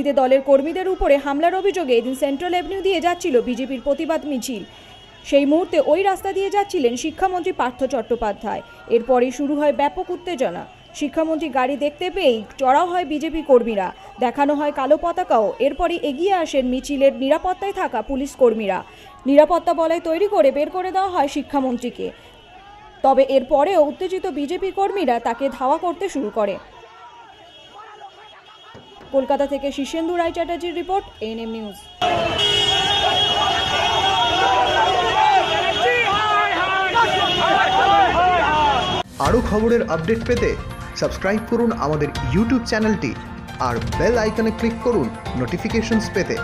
ঈদে দলের কর্মীদের উপরে হামলার অভিযোগে এদিন সেন্ট্রাল এভিনিউ দিয়ে যাচ্ছিল বিজেপির প্রতিবাদ মিছিল। সেই মুহূর্তে ওই রাস্তা দিয়ে যাচ্ছিলেন শিক্ষামন্ত্রী পার্থ চট্টোপাধ্যায়। এরপরই শুরু হয় ব্যাপক উত্তেজনা। শিক্ষামন্ত্রী গাড়ি দেখতে পেয়েই চড়াও হয় বিজেপি কর্মীরা। দেখানো হয় কালো পতাকাও। এরপরই এগিয়ে আসেন মিছিলের নিরাপত্তায় থাকা পুলিশ কর্মীরা। নিরাপত্তা বলয় তৈরি করে বের করে দেওয়া হয় শিক্ষামন্ত্রীকে। তবে এরপরেও উত্তেজিত বিজেপি কর্মীরা তাকে ধাওয়া করতে শুরু করে। কলকাতা থেকে শীর্ষেন্দু রায় চ্যাটার্জির রিপোর্ট এনএম নিউজ আরও খবরের আপডেট পেতে সাবস্ক্রাইব করুন আমাদের ইউটিউব চ্যানেলটি আর বেল আইকনে ক্লিক করুন নোটিফিকেশনস পেতে।